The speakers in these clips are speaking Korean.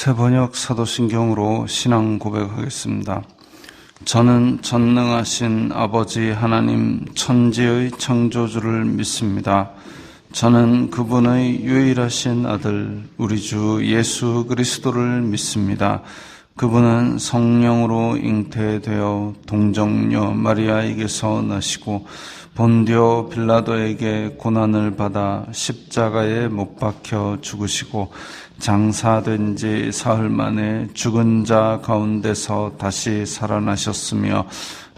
새 번역 사도신경으로 신앙 고백하겠습니다. 저는 전능하신 아버지 하나님 천지의 창조주를 믿습니다. 저는 그분의 유일하신 아들 우리 주 예수 그리스도를 믿습니다. 그분은 성령으로 잉태되어 동정녀 마리아에게서 나시고 본디오 빌라도에게 고난을 받아 십자가에 못 박혀 죽으시고 장사된 지 사흘 만에 죽은 자 가운데서 다시 살아나셨으며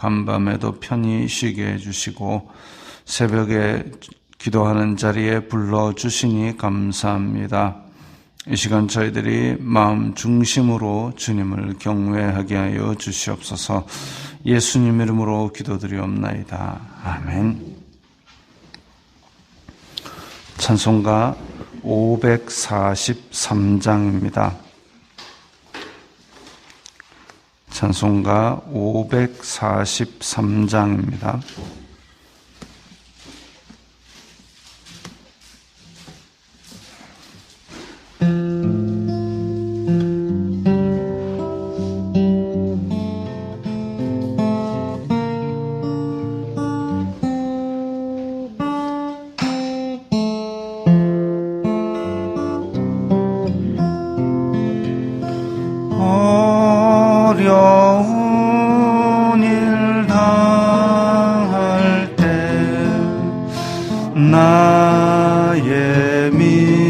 간밤에도 편히 쉬게 해주시고 새벽에 기도하는 자리에 불러주시니 감사합니다. 이 시간 저희들이 마음 중심으로 주님을 경외하게 하여 주시옵소서 예수님 이름으로 기도드리옵나이다. 아멘. 찬송가 543장입니다. 찬송가 543장입니다. 예수 의지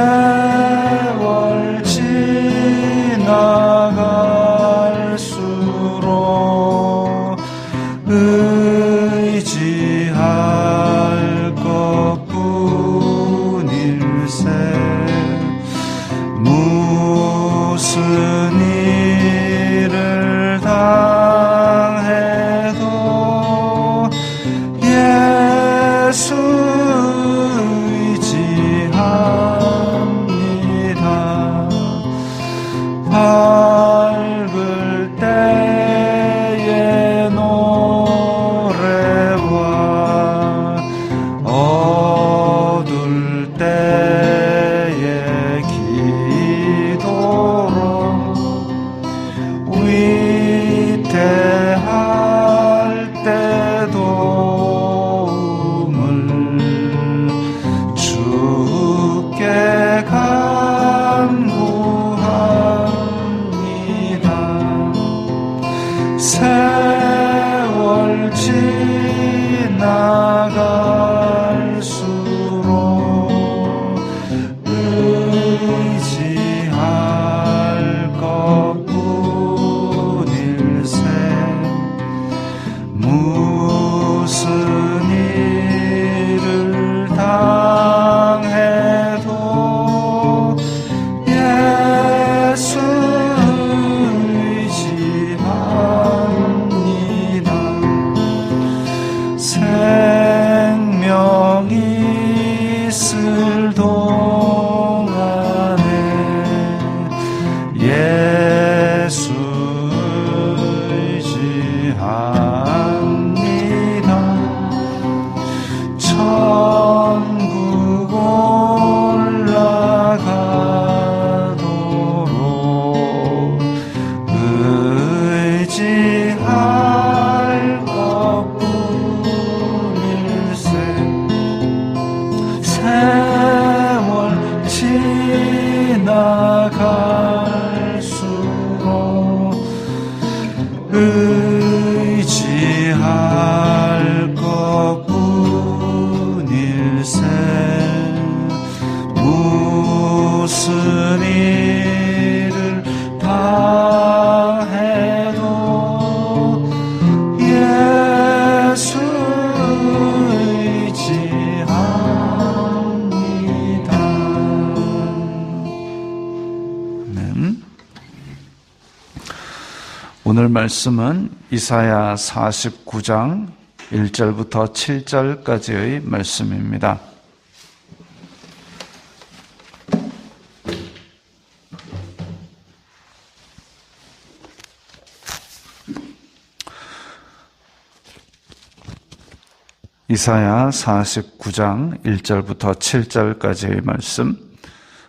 합 나 말씀은 이사야 49장 1절부터 7절까지의 말씀입니다. 이사야 49장 1절부터 7절까지의 말씀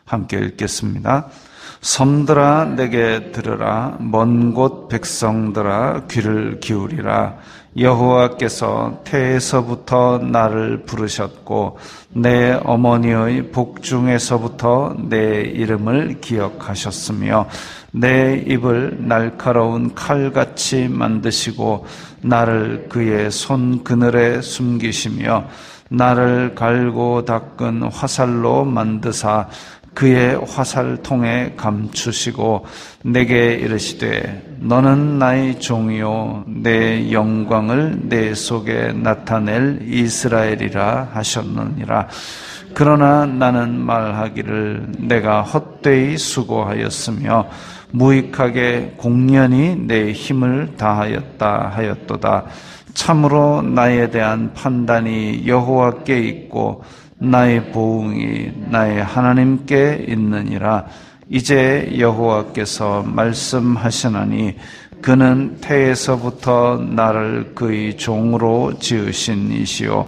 함께 읽겠습니다. 섬들아 내게 들으라. 먼 곳 백성들아 귀를 기울이라. 여호와께서 태에서부터 나를 부르셨고 내 어머니의 복중에서부터 내 이름을 기억하셨으며 내 입을 날카로운 칼같이 만드시고 나를 그의 손 그늘에 숨기시며 나를 갈고 닦은 화살로 만드사 그의 화살통에 감추시고 내게 이르시되 너는 나의 종이요 내 영광을 내 속에 나타낼 이스라엘이라 하셨느니라. 그러나 나는 말하기를 내가 헛되이 수고하였으며 무익하게 공연히 내 힘을 다하였다 하였도다. 참으로 나에 대한 판단이 여호와께 있고 나의 보응이 나의 하나님께 있느니라 이제 여호와께서 말씀하시나니 그는 태에서부터 나를 그의 종으로 지으신 이시요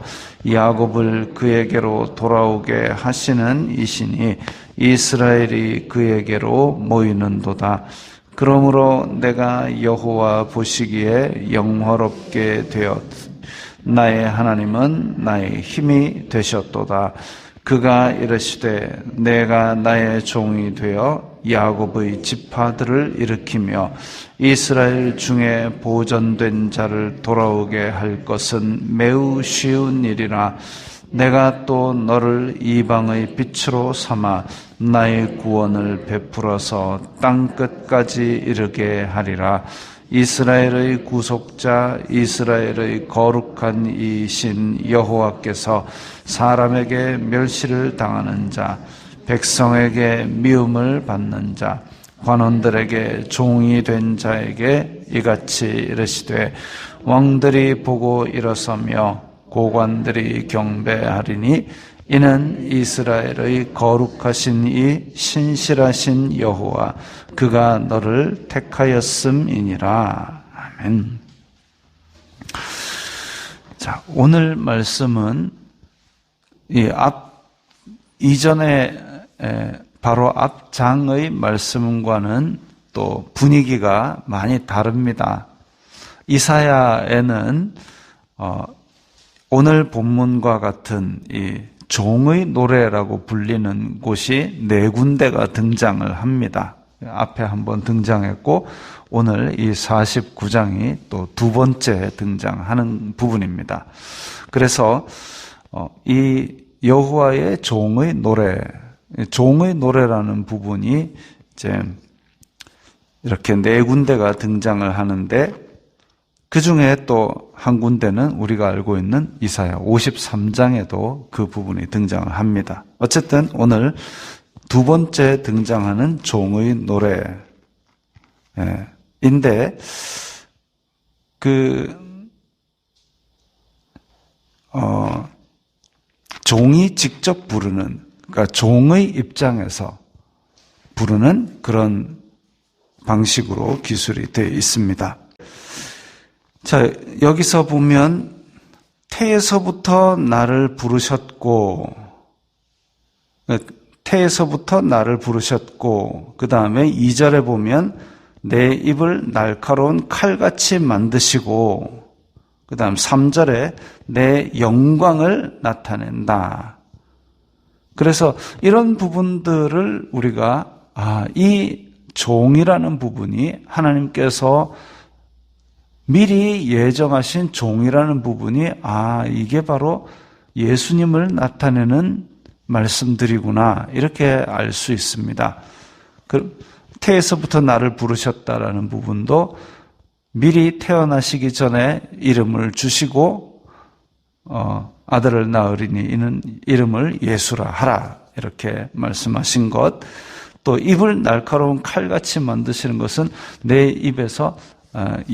야곱을 그에게로 돌아오게 하시는 이시니 이스라엘이 그에게로 모이는도다. 그러므로 내가 여호와 보시기에 영화롭게 되었 나의 하나님은 나의 힘이 되셨도다. 그가 이르시되 내가 나의 종이 되어 야곱의 지파들을 일으키며 이스라엘 중에 보존된 자를 돌아오게 할 것은 매우 쉬운 일이라 내가 또 너를 이방의 빛으로 삼아 나의 구원을 베풀어서 땅 끝까지 이르게 하리라 이스라엘의 구속자 이스라엘의 거룩한 이신 여호와께서 사람에게 멸시를 당하는 자 백성에게 미움을 받는 자 관원들에게 종이 된 자에게 이같이 이르시되 왕들이 보고 일어서며 고관들이 경배하리니 이는 이스라엘의 거룩하신 이 신실하신 여호와 그가 너를 택하였음이니라. 아멘. 자, 오늘 말씀은 이 앞 이전에 바로 앞 장의 말씀과는 또 분위기가 많이 다릅니다. 이사야에는 어, 오늘 본문과 같은 이 종의 노래라고 불리는 곳이 네 군데가 등장을 합니다. 앞에 한번 등장했고 오늘 이 49장이 또 두 번째 등장하는 부분입니다. 그래서 어, 이 여호와의 종의 노래, 종의 노래라는 부분이 이제 이렇게 네 군데가 등장을 하는데 그 중에 또 한 군데는 우리가 알고 있는 이사야 53장에도 그 부분이 등장을 합니다. 어쨌든 오늘 두 번째 등장하는 종의 노래인데 그 어, 종이 직접 부르는 그러니까 종의 입장에서 부르는 그런 방식으로 기술이 되어 있습니다. 자, 여기서 보면 태에서부터 나를 부르셨고 태에서부터 나를 부르셨고 그 다음에 2절에 보면 내 입을 날카로운 칼같이 만드시고 그 다음 3절에 내 영광을 나타낸다. 그래서 이런 부분들을 우리가 아, 이 종이라는 부분이 하나님께서 미리 예정하신 종이라는 부분이 아, 이게 바로 예수님을 나타내는 말씀들이구나. 이렇게 알 수 있습니다. 그, 태에서부터 나를 부르셨다라는 부분도 미리 태어나시기 전에 이름을 주시고, 어, 아들을 낳으리니 이는 이름을 예수라 하라. 이렇게 말씀하신 것. 또 입을 날카로운 칼같이 만드시는 것은 내 입에서 어,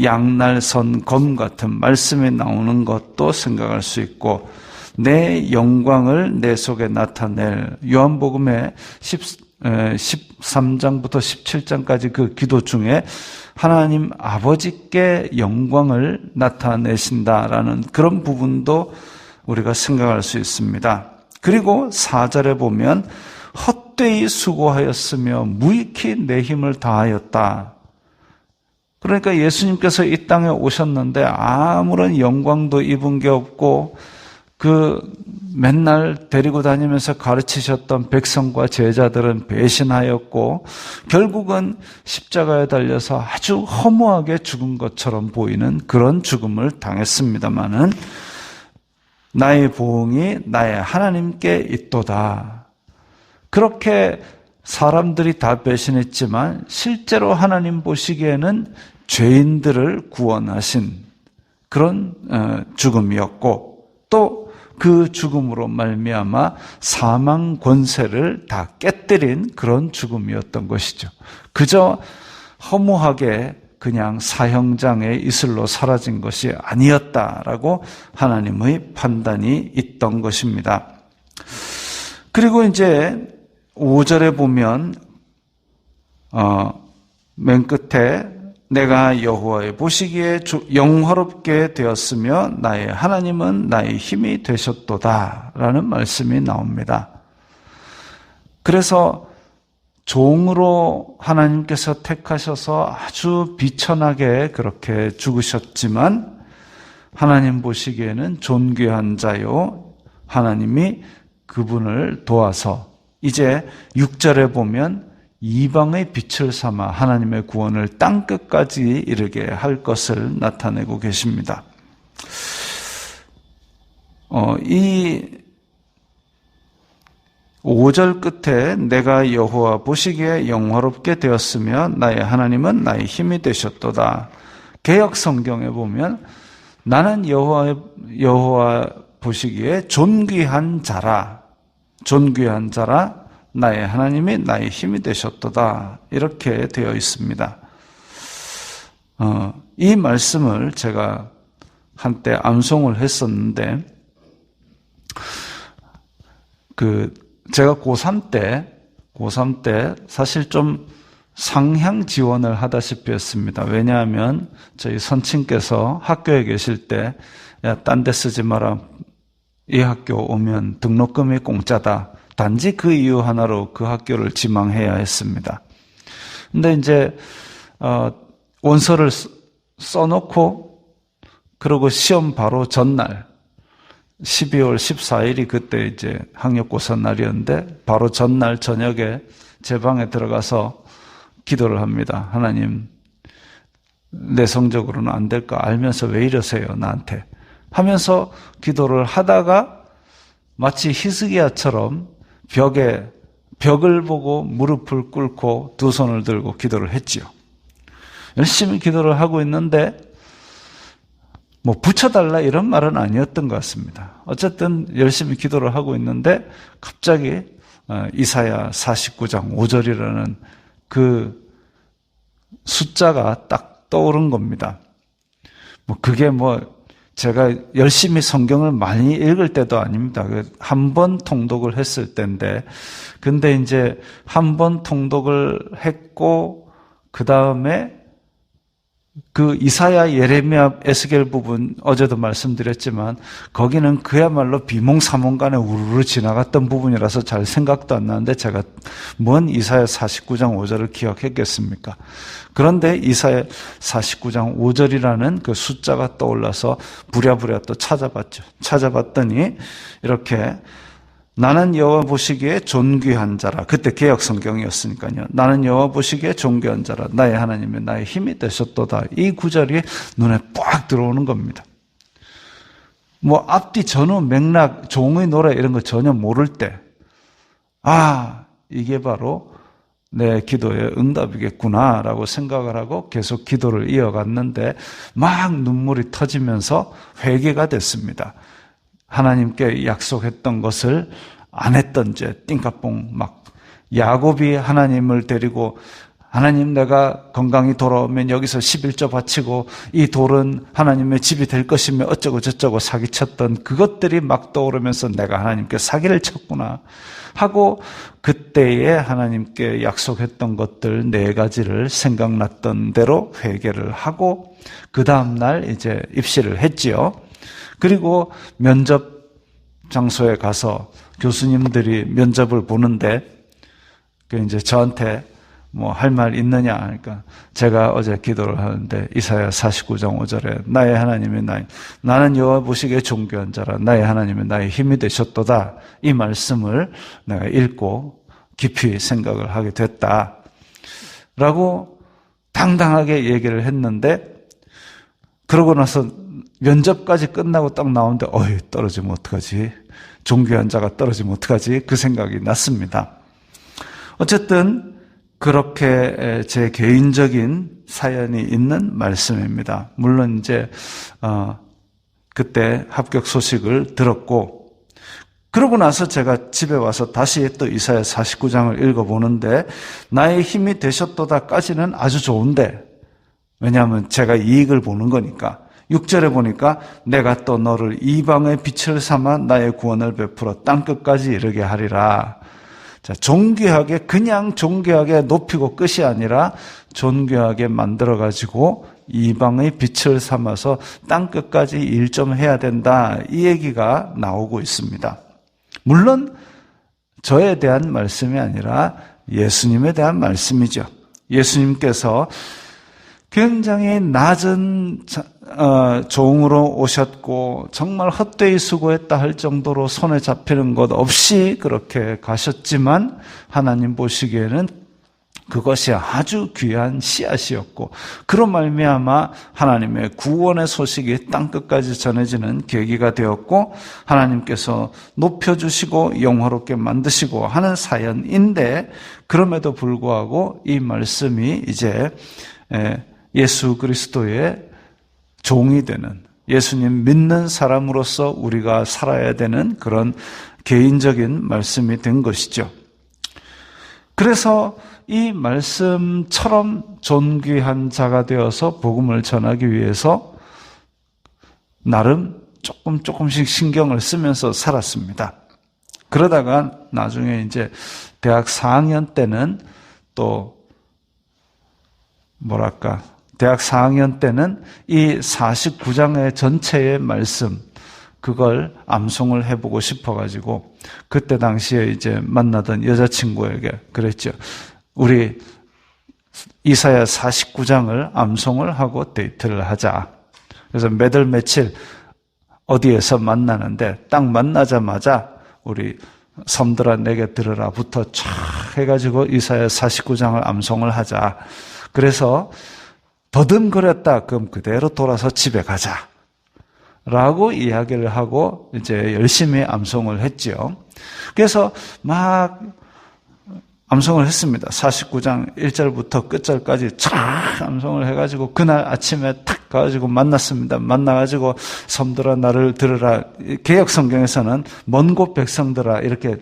양날선 검 같은 말씀이 나오는 것도 생각할 수 있고 내 영광을 내 속에 나타낼 요한복음의 10, 13장부터 17장까지 그 기도 중에 하나님 아버지께 영광을 나타내신다라는 그런 부분도 우리가 생각할 수 있습니다. 그리고 4절에 보면 헛되이 수고하였으며 무익히 내 힘을 다하였다. 그러니까 예수님께서 이 땅에 오셨는데 아무런 영광도 입은 게 없고 그 맨날 데리고 다니면서 가르치셨던 백성과 제자들은 배신하였고 결국은 십자가에 달려서 아주 허무하게 죽은 것처럼 보이는 그런 죽음을 당했습니다마는 나의 보응이 나의 하나님께 있도다. 그렇게 사람들이 다 배신했지만 실제로 하나님 보시기에는 죄인들을 구원하신 그런 어, 죽음이었고 또 그 죽음으로 말미암아 사망 권세를 다 깨뜨린 그런 죽음이었던 것이죠. 그저 허무하게 그냥 사형장의 이슬로 사라진 것이 아니었다라고 하나님의 판단이 있던 것입니다. 그리고 이제 5절에 보면 어, 맨 끝에 내가 여호와의 보시기에 영화롭게 되었으며 나의 하나님은 나의 힘이 되셨도다라는 말씀이 나옵니다. 그래서 종으로 하나님께서 택하셔서 아주 비천하게 그렇게 죽으셨지만 하나님 보시기에는 존귀한 자요 하나님이 그분을 도와서 이제 6절에 보면 이방의 빛을 삼아 하나님의 구원을 땅 끝까지 이르게 할 것을 나타내고 계십니다. 어, 이 5절 끝에 내가 여호와 보시기에 영화롭게 되었으며 나의 하나님은 나의 힘이 되셨도다. 개혁 성경에 보면 나는 여호와 여호와 보시기에 존귀한 자라 존귀한 자라 나의 하나님이 나의 힘이 되셨도다. 이렇게 되어 있습니다. 어, 이 말씀을 제가 한때 암송을 했었는데, 그, 제가 고3 때, 고3 때 사실 좀 상향 지원을 하다시피 했습니다. 왜냐하면 저희 선친께서 학교에 계실 때, 야, 딴 데 쓰지 마라. 이 학교 오면 등록금이 공짜다. 단지 그 이유 하나로 그 학교를 지망해야 했습니다. 근데 이제 어, 원서를 써놓고 그러고 시험 바로 전날 12월 14일이 그때 이제 학력고사 날이었는데 바로 전날 저녁에 제 방에 들어가서 기도를 합니다. 하나님 내 성적으로는 안 될 거 알면서 왜 이러세요 나한테 하면서 기도를 하다가 마치 히스기야처럼 벽에 벽을 보고 무릎을 꿇고 두 손을 들고 기도를 했지요. 열심히 기도를 하고 있는데 뭐 붙여달라 이런 말은 아니었던 것 같습니다. 어쨌든 열심히 기도를 하고 있는데 갑자기 어, 이사야 49장 5절이라는 그 숫자가 딱 떠오른 겁니다. 뭐 그게 뭐 제가 열심히 성경을 많이 읽을 때도 아닙니다. 그 한번 통독을 했을 때인데, 근데 이제 한 번 통독을 했고, 그 다음에 그 이사야, 예레미야, 에스겔 부분 어제도 말씀드렸지만 거기는 그야말로 비몽사몽간에 우르르 지나갔던 부분이라서 잘 생각도 안 나는데 제가 뭔 이사야 49장 5절을 기억했겠습니까? 그런데 이사야 49장 5절이라는 그 숫자가 떠올라서 부랴부랴 또 찾아봤죠. 찾아봤더니 이렇게 나는 여호와 보시기에 존귀한 자라. 그때 개혁 성경이었으니까요. 나는 여호와 보시기에 존귀한 자라. 나의 하나님의 나의 힘이 되셨도다. 이 구절이 눈에 빡 들어오는 겁니다. 뭐 앞뒤 전후 맥락 종의 노래 이런 거 전혀 모를 때 아, 이게 바로 내 기도의 응답이겠구나라고 생각을 하고 계속 기도를 이어갔는데 막 눈물이 터지면서 회개가 됐습니다. 하나님께 약속했던 것을 안 했던 죄, 띵까뽕 막 야곱이 하나님을 데리고 하나님 내가 건강히 돌아오면 여기서 11조 바치고 이 돌은 하나님의 집이 될 것이며 어쩌고 저쩌고 사기쳤던 그것들이 막 떠오르면서 내가 하나님께 사기를 쳤구나 하고 그때에 하나님께 약속했던 것들 네 가지를 생각났던 대로 회개를 하고 그 다음 날 이제 입시를 했지요. 그리고 면접 장소에 가서 교수님들이 면접을 보는데 그 이제 저한테 뭐 할 말 있느냐? 하니까 제가 어제 기도를 하는데 이사야 49장 5절에 나의 하나님이 나의 나는 여호와 보시기에 존귀한 자라. 나의 하나님이 나의 힘이 되셨도다. 이 말씀을 내가 읽고 깊이 생각을 하게 됐다 라고 당당하게 얘기를 했는데 그러고 나서 면접까지 끝나고 딱 나오는데 어이 떨어지면 어떡하지? 존귀한 자가 떨어지면 어떡하지? 그 생각이 났습니다. 어쨌든 그렇게 제 개인적인 사연이 있는 말씀입니다. 물론 이제 어, 그때 합격 소식을 들었고 그러고 나서 제가 집에 와서 다시 또 이사야 49장을 읽어보는데 나의 힘이 되셨도다까지는 아주 좋은데 왜냐하면 제가 이익을 보는 거니까 6절에 보니까 내가 또 너를 이방의 빛을 삼아 나의 구원을 베풀어 땅끝까지 이르게 하리라. 자, 존귀하게 그냥 존귀하게 높이고 끝이 아니라 존귀하게 만들어 가지고 이방의 빛을 삼아서 땅끝까지 일 좀 해야 된다. 이 얘기가 나오고 있습니다. 물론 저에 대한 말씀이 아니라 예수님에 대한 말씀이죠. 예수님께서 굉장히 낮은 어, 종으로 오셨고 정말 헛되이 수고했다 할 정도로 손에 잡히는 것 없이 그렇게 가셨지만 하나님 보시기에는 그것이 아주 귀한 씨앗이었고 그런 말미암아 하나님의 구원의 소식이 땅 끝까지 전해지는 계기가 되었고 하나님께서 높여 주시고 영화롭게 만드시고 하는 사연인데 그럼에도 불구하고 이 말씀이 이제 예수 그리스도의 종이 되는 예수님 믿는 사람으로서 우리가 살아야 되는 그런 개인적인 말씀이 된 것이죠. 그래서 이 말씀처럼 존귀한 자가 되어서 복음을 전하기 위해서 나름 조금 조금씩 신경을 쓰면서 살았습니다. 그러다가 나중에 이제 대학 4학년 때는 또 뭐랄까 대학 4학년 때는 이 49장의 전체의 말씀, 그걸 암송을 해보고 싶어가지고, 그때 당시에 이제 만나던 여자친구에게 그랬죠. 우리 이사야 49장을 암송을 하고 데이트를 하자. 그래서 매달 며칠 어디에서 만나는데 딱 만나자마자 우리 섬들아 내게 들으라부터 촥 해가지고 이사야 49장을 암송을 하자. 그래서 더듬거렸다. 그럼 그대로 돌아서 집에 가자. 라고 이야기를 하고 이제 열심히 암송을 했죠. 그래서 막 암송을 했습니다. 49장 1절부터 끝절까지 촥 암송을 해가지고 그날 아침에 탁 가가지고 만났습니다. 만나가지고 섬들아 나를 들으라. 개혁 성경에서는 먼 곳 백성들아 이렇게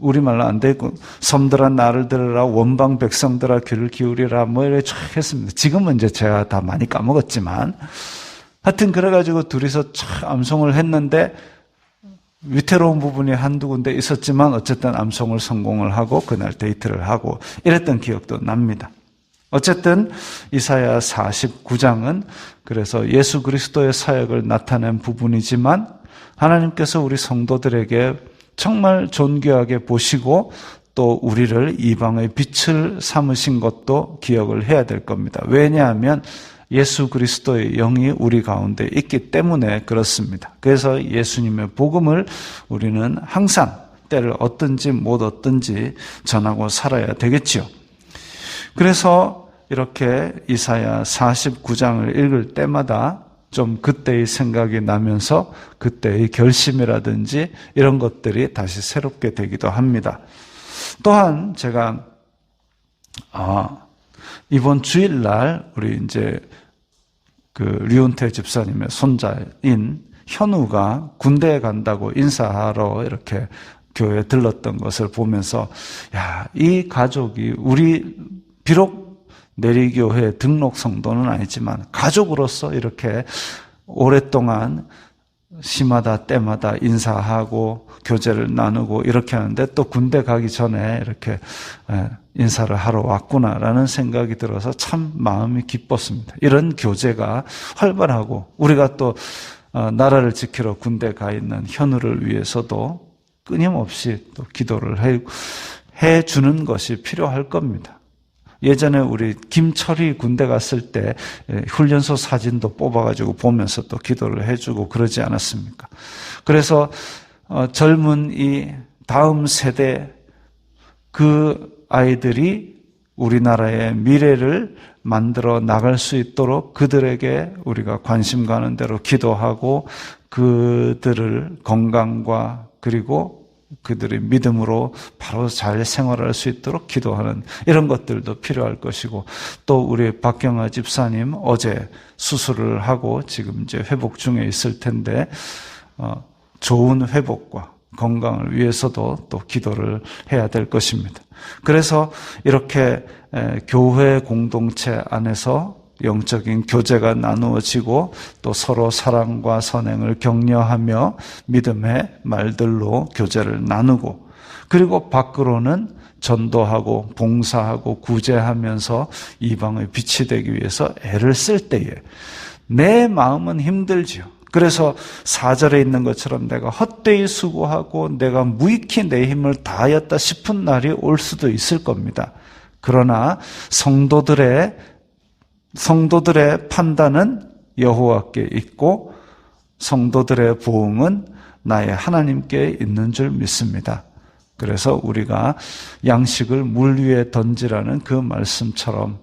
우리말로 안 되고 섬들아 나를 들으라 원방 백성들아 귀를 기울이라 뭐 이렇게 쫙 했습니다. 지금은 이제 제가 다 많이 까먹었지만 하여튼 그래가지고 둘이서 촥 암송을 했는데 위태로운 부분이 한두 군데 있었지만 어쨌든 암송을 성공을 하고 그날 데이트를 하고 이랬던 기억도 납니다. 어쨌든 이사야 49장은 그래서 예수 그리스도의 사역을 나타낸 부분이지만 하나님께서 우리 성도들에게 정말 존귀하게 보시고 또 우리를 이방의 빛을 삼으신 것도 기억을 해야 될 겁니다. 왜냐하면 예수 그리스도의 영이 우리 가운데 있기 때문에 그렇습니다. 그래서 예수님의 복음을 우리는 항상 때를 얻든지 못 얻든지 전하고 살아야 되겠지요. 그래서 이렇게 이사야 49장을 읽을 때마다 좀 그때의 생각이 나면서 그때의 결심이라든지 이런 것들이 다시 새롭게 되기도 합니다. 또한 제가 아, 이번 주일날 우리 이제 그 류은태 집사님의 손자인 현우가 군대에 간다고 인사하러 이렇게 교회에 들렀던 것을 보면서 야, 이 가족이 우리 비록 내리교회 등록 성도는 아니지만 가족으로서 이렇게 오랫동안 시마다 때마다 인사하고 교제를 나누고 이렇게 하는데 또 군대 가기 전에 이렇게 인사를 하러 왔구나라는 생각이 들어서 참 마음이 기뻤습니다. 이런 교제가 활발하고 우리가 또 어, 나라를 지키러 군대 가 있는 현우를 위해서도 끊임없이 또 기도를 해, 해 주는 것이 필요할 겁니다. 예전에 우리 김철이 군대 갔을 때 훈련소 사진도 뽑아가지고 보면서 또 기도를 해주고 그러지 않았습니까? 그래서 어, 젊은 이 다음 세대 그 아이들이 우리나라의 미래를 만들어 나갈 수 있도록 그들에게 우리가 관심 가는 대로 기도하고 그들을 건강과 그리고 그들의 믿음으로 바로 잘 생활할 수 있도록 기도하는 이런 것들도 필요할 것이고 또 우리 박경아 집사님 어제 수술을 하고 지금 이제 회복 중에 있을 텐데 어, 좋은 회복과 건강을 위해서도 또 기도를 해야 될 것입니다. 그래서 이렇게 교회 공동체 안에서 영적인 교제가 나누어지고 또 서로 사랑과 선행을 격려하며 믿음의 말들로 교제를 나누고 그리고 밖으로는 전도하고 봉사하고 구제하면서 이방의 빛이 되기 위해서 애를 쓸 때에 내 마음은 힘들지요. 그래서 사절에 있는 것처럼 내가 헛되이 수고하고 내가 무익히 내 힘을 다하였다 싶은 날이 올 수도 있을 겁니다. 그러나 성도들의 성도들의 판단은 여호와께 있고 성도들의 보응은 나의 하나님께 있는 줄 믿습니다. 그래서 우리가 양식을 물 위에 던지라는 그 말씀처럼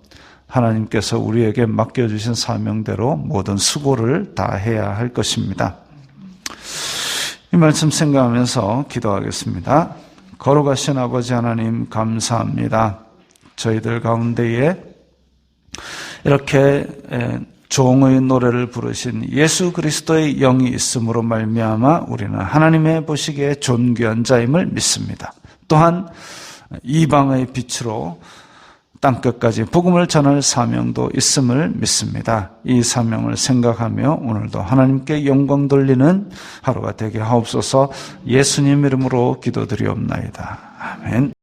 하나님께서 우리에게 맡겨주신 사명대로 모든 수고를 다 해야 할 것입니다. 이 말씀 생각하면서 기도하겠습니다. 걸어가신 아버지 하나님 감사합니다. 저희들 가운데에 이렇게 종의 노래를 부르신 예수 그리스도의 영이 있음으로 말미암아 우리는 하나님의 보시기에 존귀한 자임을 믿습니다. 또한 이방의 빛으로 땅끝까지 복음을 전할 사명도 있음을 믿습니다. 이 사명을 생각하며 오늘도 하나님께 영광 돌리는 하루가 되게 하옵소서 예수님 이름으로 기도드리옵나이다. 아멘.